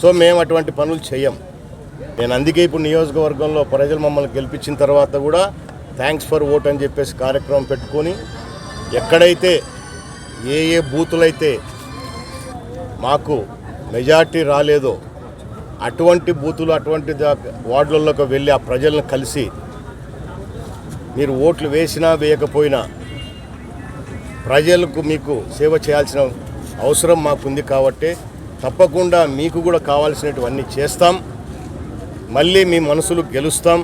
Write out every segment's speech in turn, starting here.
So మేము అటువంటి పనులు చేయం. నేను అందుకే ఇప్పుడు నియోజకవర్గంలో ప్రజలు మమ్మల్ని గెలిపించిన తర్వాత కూడా థ్యాంక్స్ ఫర్ ఓట్ అని చెప్పేసి కార్యక్రమం పెట్టుకొని ఎక్కడైతే ఏ ఏ బూతులైతే మాకు మెజార్టీ రాలేదో అటువంటి బూతులు అటువంటి వార్డులలోకి వెళ్ళి ఆ ప్రజలను కలిసి మీరు ఓట్లు వేసినా వేయకపోయినా ప్రజలకు మీకు సేవ చేయాల్సిన అవసరం మాకుంది కాబట్టి తప్పకుండా మీకు కూడా కావాల్సినటువన్నీ చేస్తాం. మళ్ళీ మీ మనసులు గెలుస్తాం.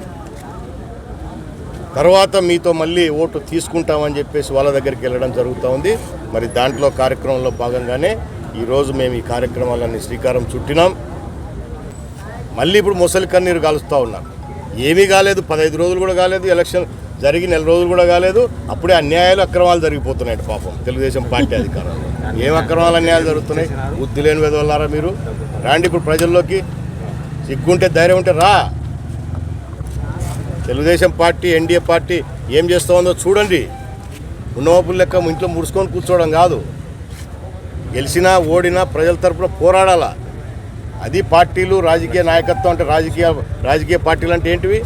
తర్వాత మీతో మళ్ళీ ఓటు తీసుకుంటామని చెప్పేసి వాళ్ళ దగ్గరికి వెళ్ళడం జరుగుతూ ఉంది. మరి దాంట్లో కార్యక్రమంలో భాగంగానే ఈరోజు మేము ఈ కార్యక్రమాలన్నీ శ్రీకారం చుట్టినాం. మళ్ళీ ఇప్పుడు ముసలి కన్నీరు కాలుస్తూ ఉన్నాం. ఏమీ కాలేదు పదహైదు రోజులు కూడా కాలేదు ఎలక్షన్ జరిగి నెల రోజులు కూడా కాలేదు. అప్పుడే అన్యాయాలు అక్రమాలు జరిగిపోతున్నాయి పాపం. తెలుగుదేశం పార్టీ అధికారంలో. ఏం అక్రమాలు అన్యాయాలు జరుగుతున్నాయి? బుద్ధి లేని వెదవల్లారా మీరు? రాండి ఇప్పుడు ప్రజల్లోకి. సిగ్గుంటే ధైర్యం ఉంటే రా. తెలుగుదేశం పార్టీ ఎన్డీఏ పార్టీ ఏం చేస్తూ ఉందో చూడండి. ఉన్నవాపులు లెక్క ఇంట్లో ముడుచుకొని కూర్చోవడం కాదు. గెలిచినా ఓడినా ప్రజల తరపున పోరాడాలా? అది పార్టీలు రాజకీయ నాయకత్వం అంటే రాజకీయ రాజకీయ పార్టీలు అంటే ఏంటివి?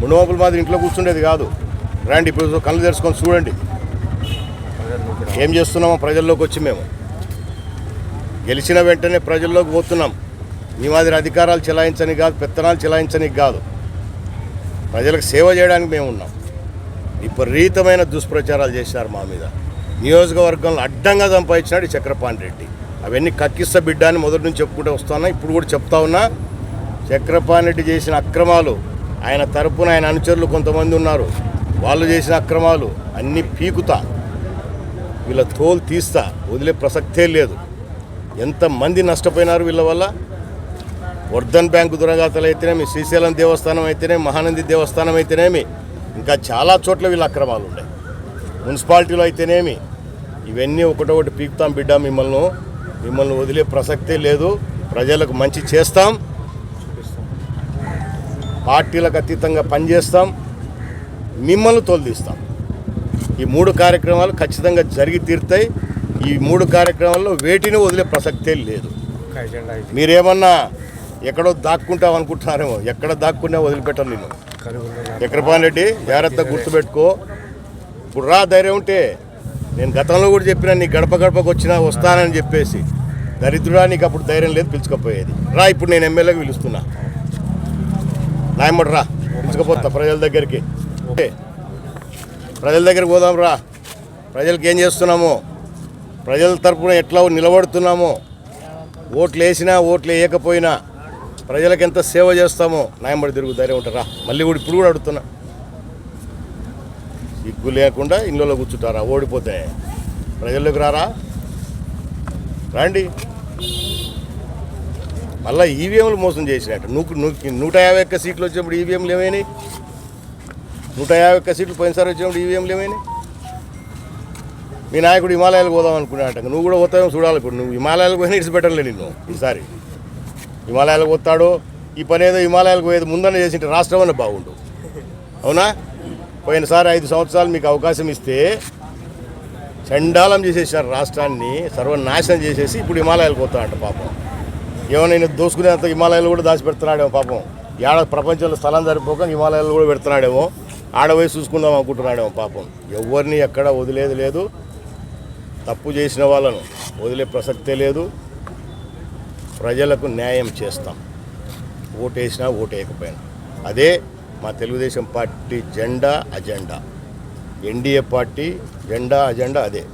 మునోపుల మాదిరి ఇంట్లో కూర్చుండేది కాదు. రండి ఇప్పుడు కళ్ళు తెరుచుకొని చూడండి. ఏం చేస్తున్నామో ప్రజల్లోకి వచ్చి మేము. గెలిచిన వెంటనే ప్రజల్లోకి పోతున్నాం. మీ మాదిరి అధికారాలు చెలాయించని కాదు పెత్తనాలు చెలాయించని కాదు. ప్రజలకు సేవ చేయడానికి మేము ఉన్నాం. విపరీతమైన దుష్ప్రచారాలు చేశారు మా మీద. నియోజకవర్గంలో అడ్డంగా సంపాదించినాడు చక్రపాణి రెడ్డి అవన్నీ కక్కిస్త బిడ్డ అని మొదటి నుంచి చెప్పుకుంటూ వస్తున్నా ఇప్పుడు కూడా చెప్తా ఉన్నా చక్రపాణి రెడ్డి చేసిన అక్రమాలు ఆయన తరపున ఆయన అనుచరులు కొంతమంది ఉన్నారు. వాళ్ళు చేసిన అక్రమాలు అన్నీ పీకుతా. వీళ్ళ తోలు తీస్తా. వదిలే ప్రసక్తే లేదు. ఎంతమంది నష్టపోయినారు వీళ్ళ వల్ల? వర్ధన్ బ్యాంకు దురగాతలు అయితేనేమి శ్రీశైలం దేవస్థానం అయితేనేమి మహానంది దేవస్థానం అయితేనేమి ఇంకా చాలా చోట్ల వీళ్ళ అక్రమాలు ఉన్నాయి మున్సిపాలిటీలో అయితేనేమి ఇవన్నీ ఒకటొకటి పీకుతాం బిడ్డ మిమ్మల్ని. మిమ్మల్ని వదిలే ప్రసక్తే లేదు. ప్రజలకు మంచి చేస్తాం. పార్టీలకు అతీతంగా పనిచేస్తాం మిమ్మల్ని తోలుదీస్తాం ఈ మూడు కార్యక్రమాలు ఖచ్చితంగా జరిగి తీరుతాయి. ఈ మూడు కార్యక్రమాల్లో వేటిని వదిలే ప్రసక్తే లేదు. మీరేమన్నా ఎక్కడో దాక్కుంటాం అనుకుంటున్నారేమో. ఎక్కడ దాక్కున్నా వదిలిపెట్టను నేను. చక్రపాణి రెడ్డి జాగ్రత్తగా గుర్తుపెట్టుకో. ఇప్పుడు రా ధైర్యం ఉంటే నేను గతంలో కూడా చెప్పిన నీ గడప గడపకు వచ్చినా వస్తానని చెప్పేసి. దరిద్రుడా నీకు అప్పుడు ధైర్యం లేదు పిలుచుకపోయేది. రా ఇప్పుడు నేను ఎమ్మెల్యేకి పిలుస్తున్నా. నాయమ్మడు రా పిలుచుకపోతా ప్రజల దగ్గరికి. ఓకే ప్రజల దగ్గరికి పోదాం రా ప్రజలకు ఏం చేస్తున్నామో? ప్రజల తరపున ఎట్లా నిలబడుతున్నామో? ఓట్లు వేసినా ఓట్లు వేయకపోయినా ప్రజలకు ఎంత సేవ చేస్తామో నాయమ్మడి తిరుగు ధైర్యం ఉంటారా? మళ్ళీ కూడా ఇప్పుడు కూడా అడుగుతున్నా. ఇగ్గు లేకుండా ఇళ్ళలో కూర్చుంటారా? ఓడిపోతే. ప్రజల్లోకి రారా? రండి. మళ్ళీ ఈవీఎంలు మోసం చేసినట్టు. నువ్వు నువ్వు నూట యాభై ఒక్క సీట్లు వచ్చినప్పుడు ఈవీఎంలు ఏమైనాయి? నూట యాభై ఒక్క సీట్లు పోయినసారి వచ్చినప్పుడు ఈవీఎంలు ఏమైనాయి? మీ నాయకుడు హిమాలయాలకు పోదాం అనుకున్నాట నువ్వు కూడా పోతావేమో చూడాలి ఇప్పుడు. నువ్వు హిమాలయాలకు పోయినా ఇట్స్ పెట్టలే నిన్ను ఈసారి. హిమాలయాలకు పోతాడు ఈ పని ఏదో హిమాలయాలకు పోయేది ముందనే చేసింటే రాష్ట్రం అన్న బాగుండు. అవునా? పోయినసారి ఐదు సంవత్సరాలు మీకు అవకాశం ఇస్తే చండాలం చేసేసారు రాష్ట్రాన్ని సర్వనాశనం చేసేసి ఇప్పుడు హిమాలయాలకు పోతా అంట పాపం. ఏమైనా దోసుకునేంత హిమాలయాలు కూడా దాచిపెడుతున్నాడేమో పాపం. ఏడ ప్రపంచంలో స్థలం సరిపోక హిమాలయాలు కూడా పెడుతున్నాడేమో. ఆడపోయి చూసుకుందాం అనుకుంటున్నాడేమో పాపం. ఎవరిని ఎక్కడ వదిలేదు లేదు. తప్పు చేసిన వాళ్ళను వదిలే ప్రసక్తే లేదు. ప్రజలకు న్యాయం చేస్తాం. ఓటేసినా ఓటేయకపోయినా. అదే మా తెలుగుదేశం పార్టీ జెండా అజెండా. ఎన్డీఏ పార్టీ జెండా అజెండా అదే.